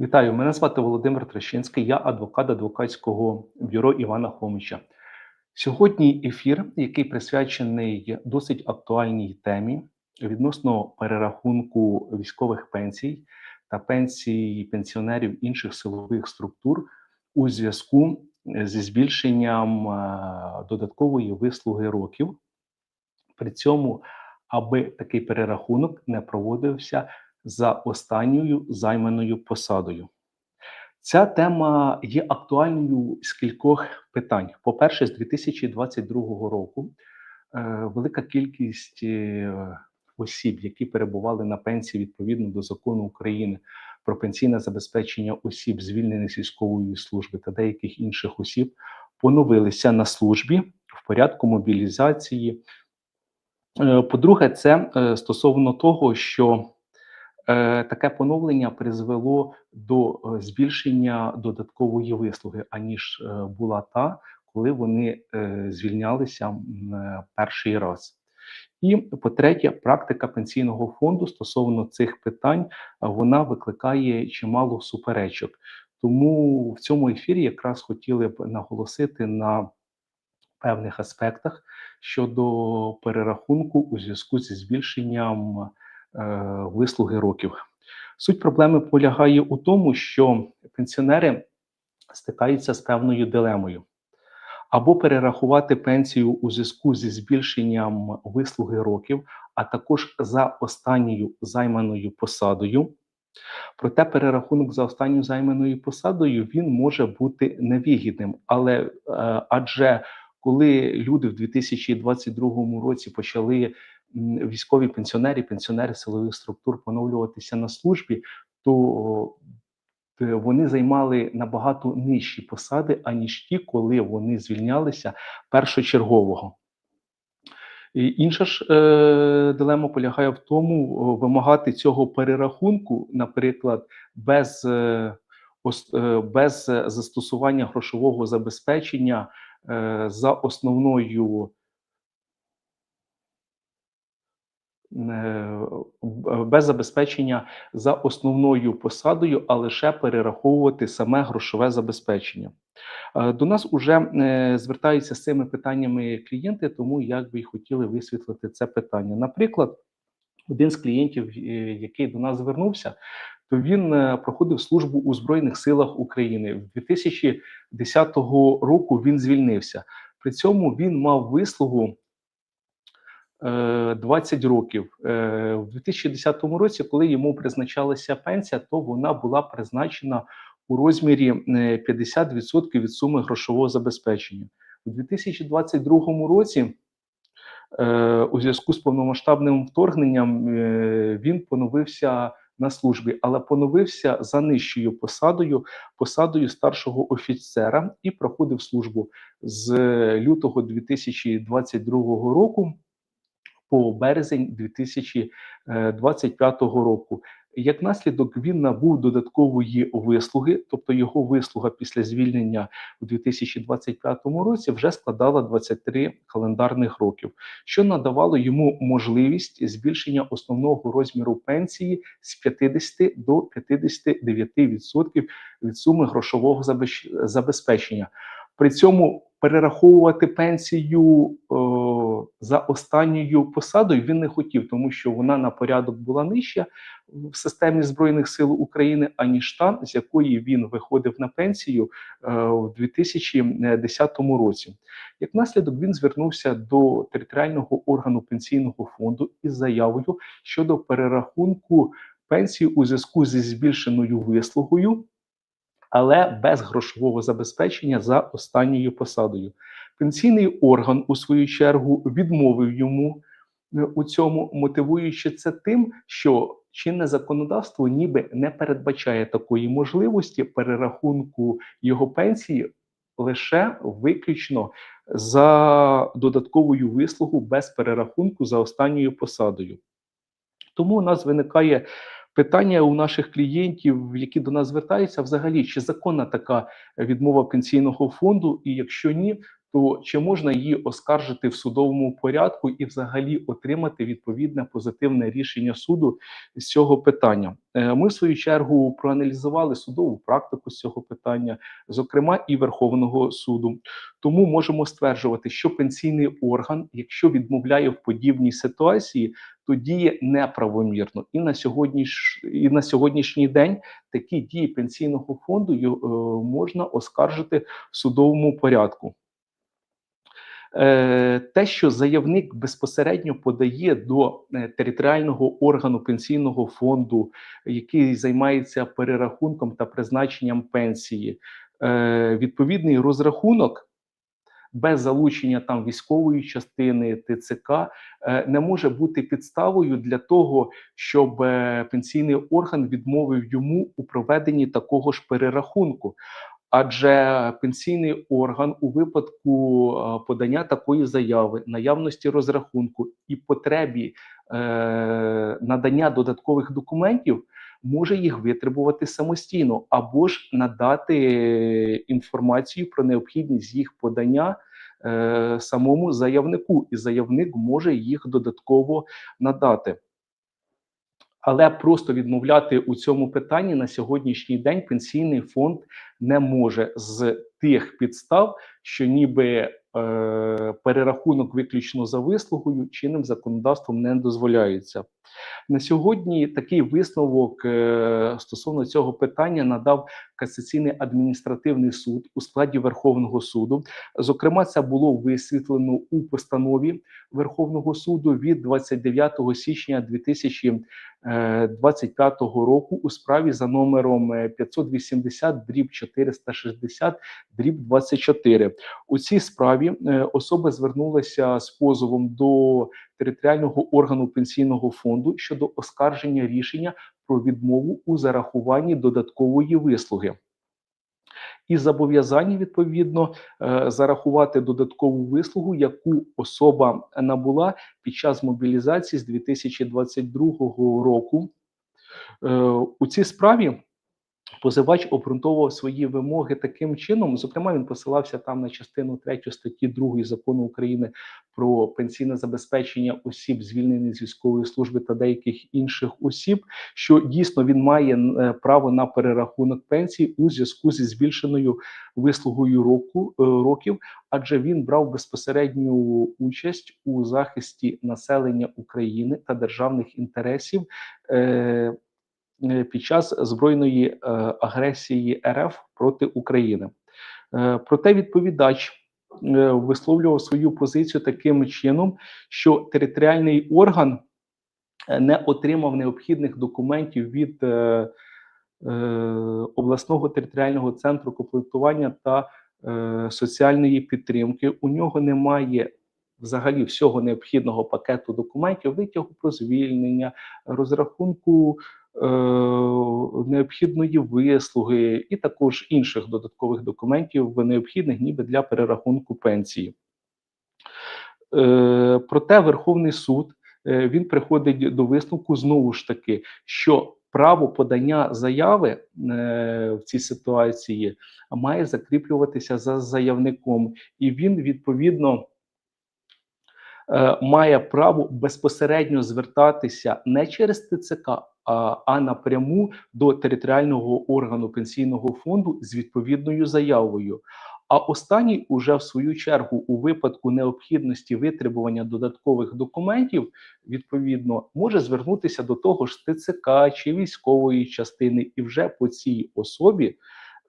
Вітаю, мене звати Володимир Трещинський, я адвокат адвокатського бюро Івана Хомича. Сьогодні ефір, який присвячений досить актуальній темі відносно перерахунку військових пенсій та пенсій пенсіонерів інших силових структур у зв'язку зі збільшенням е, додаткової вислуги років. При цьому, аби такий перерахунок не проводився за останньою займаною посадою. Ця тема є актуальною з кількох питань. По-перше, з 2022 року е, велика кількість е, осіб, які перебували на пенсії відповідно до закону України про пенсійне забезпечення осіб, звільнених з військової служби та деяких інших осіб, поновилися на службі в порядку мобілізації. Е, По-друге, це стосовно того, що таке поновлення призвело до е, збільшення додаткової вислуги, аніж е, була та, коли вони е, звільнялися е, перший раз. І по-третє, практика пенсійного фонду стосовно цих питань е, вона викликає чимало суперечок. Тому в цьому ефірі якраз хотіли б наголосити на певних аспектах щодо перерахунку у зв'язку зі збільшенням е, вислуги років. Суть проблеми полягає у тому, що пенсіонери стикаються з певною дилемою. Або перерахувати пенсію у зв'язку зі збільшенням вислуги років, а також за останньою займаною посадою. Проте перерахунок за останньою займаною посадою він може бути невигідним, але е, адже коли люди в 2022 році почали військові пенсіонери, пенсіонери силових структур поновлюватися на службі, то е, вони займали набагато нижчі посади, аніж ті, коли вони звільнялися першочергового. Інша ж е, дилема полягає в тому, о, вимагати цього перерахунку, наприклад, без, е, ос- е, без е, застосування грошового забезпечення е, за основною е, б- без забезпечення за основною посадою, а лише перераховувати саме грошове забезпечення. Е, До нас вже звертаються з цими питаннями клієнти, тому як би й хотіли висвітлити це питання. Наприклад, один з клієнтів, е, який до нас звернувся, то він е, проходив службу у Збройних силах України. В 2010 року він звільнився. При цьому він мав вислугу е, 20 років. Е, В 2010 році, коли йому призначалася пенсія, то вона була призначена у розмірі е, 50% від суми грошового забезпечення. У 2022 році е, у зв'язку з повномасштабним вторгненням е, він поновився на службі, але поновився за нижчою посадою, посадою старшого офіцера і проходив службу з лютого 2022 року по березень 2025 року. Як наслідок, він набув додаткової вислуги, тобто його вислуга після звільнення у 2025 році вже складала 23 календарних років, що надавало йому можливість збільшення основного розміру пенсії з 50 до 59% від суми грошового забезпеч- забезпечення. При цьому перераховувати пенсію е, за останньою посадою він не хотів, тому що вона на порядок була нижча в системі Збройних сил України, аніж та, з якої він виходив на пенсію е, в 2010 році. Як наслідок, він звернувся до територіального органу пенсійного фонду із заявою щодо перерахунку пенсії у зв'язку зі збільшеною вислугою але без грошового забезпечення за останньою посадою. Пенсійний орган, у свою чергу, відмовив йому е, у цьому, мотивуючи це тим, що чинне законодавство ніби не передбачає такої можливості перерахунку його пенсії лише виключно за додатковою вислугу без перерахунку за останньою посадою. Тому у нас виникає питання у наших клієнтів, які до нас звертаються, взагалі, чи законна така відмова пенсійного фонду, і якщо ні, то чи можна її оскаржити в судовому порядку і взагалі отримати відповідне позитивне рішення суду з цього питання? Е, Ми в свою чергу проаналізували судову практику з цього питання, зокрема і Верховного суду. Тому можемо стверджувати, що пенсійний орган, якщо відмовляє в подібній ситуації, то діє неправомірно. І на сьогодні і на сьогоднішній день такі дії пенсійного фонду е, можна оскаржити в судовому порядку. Е, Те, що заявник безпосередньо подає до е, територіального органу пенсійного фонду, який займається перерахунком та призначенням пенсії, е, відповідний розрахунок без залучення там військової частини ТЦК не може бути підставою для того, щоб пенсійний орган відмовив йому у проведенні такого ж перерахунку. Адже пенсійний орган у випадку е, подання такої заяви, наявності розрахунку і потребі е, надання додаткових документів може їх витребувати самостійно, або ж надати інформацію про необхідність їх подання е, самому заявнику, і заявник може їх додатково надати. Але просто відмовляти у цьому питанні на сьогоднішній день пенсійний фонд не може з тих підстав, що ніби е, перерахунок виключно за вислугою чинним законодавством не дозволяється. На сьогодні такий висновок е, стосовно цього питання надав касаційний адміністративний суд у складі Верховного суду. Зокрема, це було висвітлено у постанові Верховного суду від 29 січня 2025 року у справі за номером е, 580 дріб 460 дріб 24. У цій справі е, особа звернулася з позовом до територіального органу пенсійного фонду щодо оскарження рішення про відмову у зарахуванні додаткової вислуги. І зобов'язання відповідно е, зарахувати додаткову вислугу, яку особа набула під час мобілізації з 2022 року. Е, У цій справі позивач обґрунтовував свої вимоги таким чином. Зокрема, він посилався там на частину 3 статті 2 закону України про пенсійне забезпечення осіб, звільнених з військової служби та деяких інших осіб, що дійсно він має е, право на перерахунок пенсії у зв'язку зі збільшеною вислугою року е, років, адже він брав безпосередню участь у захисті населення України та державних інтересів. Е, під час збройної е, агресії РФ проти України. Е, Проте відповідач е, висловлював свою позицію таким чином, що територіальний орган е, не отримав необхідних документів від е, е, обласного територіального центру комплектування та е, соціальної підтримки. У нього немає взагалі всього необхідного пакету документів, витягу про звільнення, розрахунку е, необхідної вислуги і також інших додаткових документів, необхідних ніби для перерахунку пенсії. Е, проте Верховний суд е, він приходить до висновку знову ж таки, що право подання заяви е, в цій ситуації має закріплюватися за заявником, і він відповідно е, має право безпосередньо звертатися не через ТЦК, а, напряму до територіального органу пенсійного фонду з відповідною заявою. А останній, уже в свою чергу, у випадку необхідності витребування додаткових документів, відповідно, може звернутися до того ж ТЦК чи військової частини, і вже по цій особі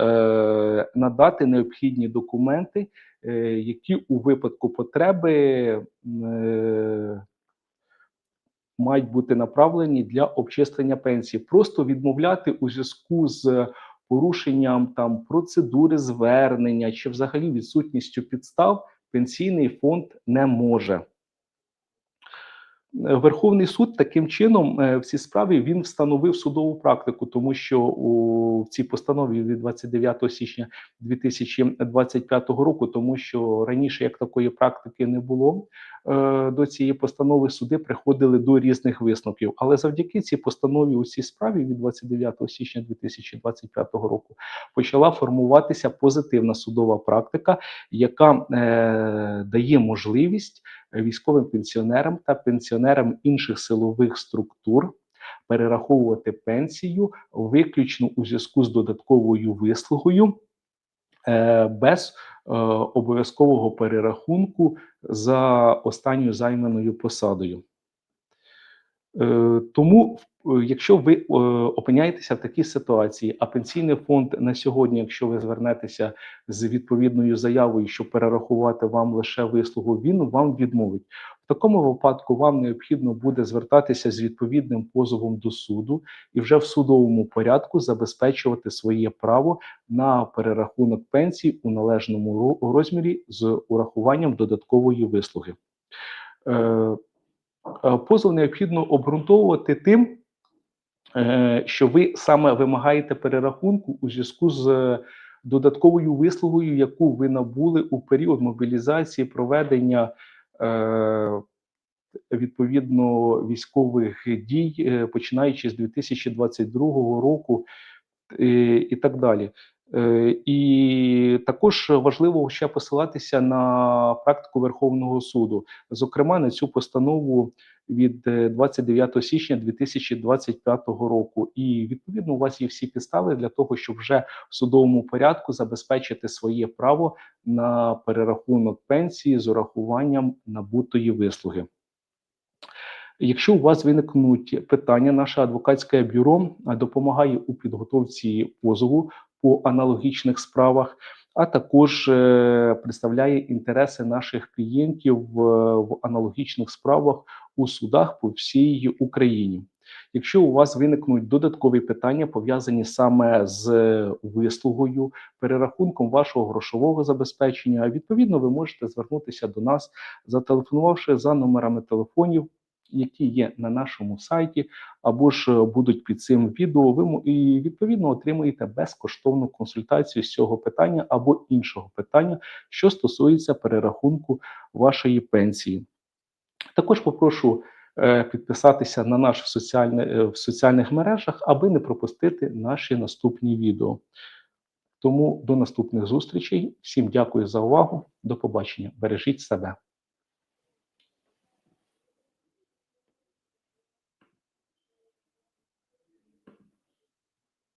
е, надати необхідні документи, е, які у випадку потреби е, мають бути направлені для обчислення пенсії. Просто відмовляти у зв'язку з порушенням там процедури звернення чи взагалі відсутністю підстав пенсійний фонд не може. Верховний суд таким чином е, в цій справі він встановив судову практику, тому що у в цій постанові від 29 січня 2025 року, тому що раніше як такої практики не було до цієї постанови, суди приходили до різних висновків. Але завдяки цій постанові у цій справі від 29 січня 2025 року почала формуватися позитивна судова практика, яка е, дає можливість військовим пенсіонерам та пенсіонерам інших силових структур перераховувати пенсію виключно у зв'язку з додатковою вислугою е, без е, обов'язкового перерахунку за останньою займаною посадою. Е, тому, е, якщо ви е, опиняєтеся в такій ситуації, а пенсійний фонд на сьогодні, якщо ви звернетеся з відповідною заявою, щоб перерахувати вам лише вислугу, він вам відмовить. В такому випадку вам необхідно буде звертатися з відповідним позовом до суду і вже в судовому порядку забезпечувати своє право на перерахунок пенсій у належному розмірі з урахуванням додаткової вислуги. Е, позов необхідно обґрунтовувати тим, е, що ви саме вимагаєте перерахунку у зв'язку з додатковою вислугою, яку ви набули у період мобілізації проведення е, відповідно військових дій, починаючи з 2022 року і так далі. Е, і також важливо ще посилатися на практику Верховного суду, зокрема на цю постанову від 29 е, січня 2025 року. І відповідно у вас є всі підстави для того, щоб вже в судовому порядку забезпечити своє право на перерахунок пенсії з урахуванням набутої вислуги. Якщо у вас виникнуть питання, наше адвокатське бюро допомагає у підготовці позову по аналогічних справах, а також е, представляє інтереси наших клієнтів в аналогічних справах у судах по всій Україні. Якщо у вас виникнуть додаткові питання, пов'язані саме з вислугою, перерахунком вашого грошового забезпечення, відповідно, ви можете звернутися до нас, зателефонувавши за номерами телефонів які є на нашому сайті, або ж е, будуть під цим відео. Ви і відповідно отримуєте безкоштовну консультацію з цього питання або іншого питання, що стосується перерахунку вашої пенсії. Також попрошу е, підписатися на наш соціальне, е, в соціальних мережах, аби не пропустити наші наступні відео. Тому до наступних зустрічей. Всім дякую за увагу. До побачення. Бережіть себе.